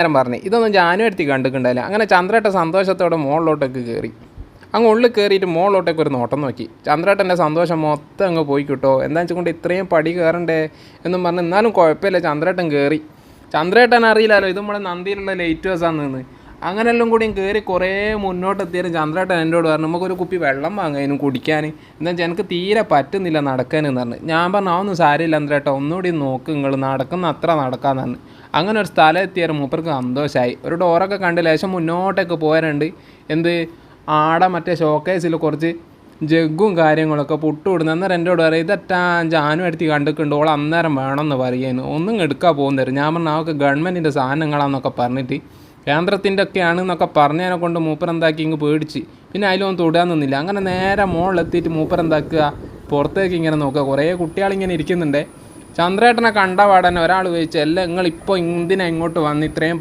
നേരം പറഞ്ഞു. ഇതൊന്നും ജാനുവരത്തി കണ്ടിട്ടുണ്ടായില്ല. അങ്ങനെ ചന്ദ്രേട്ട സന്തോഷത്തോടെ മുകളിലോട്ടേക്ക് കയറി അങ്ങ് ഉള്ളിൽ കയറിയിട്ട് മുകളിലോട്ടേക്ക് ഒരു നോട്ടം നോക്കി. ചന്ദ്രേട്ടന്റെ സന്തോഷം മൊത്തം അങ്ങ് പോയി കിട്ടോ. എന്താ വെച്ചുകൊണ്ട് ഇത്രയും പടി കയറണ്ടേ എന്നും പറഞ്ഞ്. എന്നാലും കുഴപ്പമില്ല ചന്ദ്രേട്ടൻ കയറി ചന്ദ്രേട്ടൻ അറിയില്ലല്ലോ ഇത് നമ്മുടെ നന്ദിയിലുള്ള ലൈറ്റ് ഹൗസാന്ന്. നിന്ന് അങ്ങനെല്ലാം കൂടി കയറി കുറേ മുന്നോട്ട് എത്തിയാലും ചന്ദ്രേട്ടൻ എന്നോട് പറഞ്ഞു നമുക്കൊരു കുപ്പി വെള്ളം വാങ്ങാനും കുടിക്കാൻ. എന്താ എനിക്ക് തീരെ പറ്റുന്നില്ല നടക്കാനെന്ന് പറഞ്ഞു. ഞാൻ പറഞ്ഞു ആ ഒന്നും സാരമില്ല ചന്ദ്രേട്ട ഒന്നുകൂടി നോക്ക് നിങ്ങൾ നടക്കുന്ന അത്ര നടക്കാന്ന് പറഞ്ഞു. അങ്ങനെ ഒരു സ്ഥലം എത്തിയാൽ മൂപ്പർക്ക് സന്തോഷമായി ഒരു ഡോറൊക്കെ കണ്ട് ലേശം മുന്നോട്ടേക്ക് പോരാണ്ട് എന്ത്? ആടെ മറ്റേ ഷോക്കേസിൽ കുറച്ച് ജഗ്ഗും കാര്യങ്ങളൊക്കെ പുട്ടുവിടുന്നു അന്നേരം എന്നോട് പറയും ഇതറ്റാ ജാനു എടുത്ത് കണ്ടിട്ടുണ്ട് ഓൾ അന്നേരം വേണമെന്ന് പറയുന്നു ഒന്നും എടുക്കാൻ പോകുന്നതരും ഞാൻ പറഞ്ഞു അവർക്ക് ഗവൺമെന്റിന്റെ സാധനങ്ങളാണെന്നൊക്കെ പറഞ്ഞിട്ട് കേന്ദ്രത്തിന്റെ ഒക്കെ ആണെന്നൊക്കെ പറഞ്ഞതിനെ കൊണ്ട് മൂപ്പരെന്താക്കി ഇങ്ങ് പേടിച്ച്. പിന്നെ അതിലൊന്നും തൊടാൻ നിന്നില്ല. അങ്ങനെ നേരെ മുകളിലെത്തിയിട്ട് മൂപ്പരെന്താക്കുക? പുറത്തേക്ക് ഇങ്ങനെ നോക്കുക. കുറേ കുട്ടികളിങ്ങനെ ഇരിക്കുന്നുണ്ട്. ചന്ദ്രേട്ടനെ കണ്ട പാടന്നെ ഒരാൾ ചോദിച്ചു അല്ല നിങ്ങളിപ്പോൾ എന്തിനാ ഇങ്ങോട്ട് വന്ന് ഇത്രയും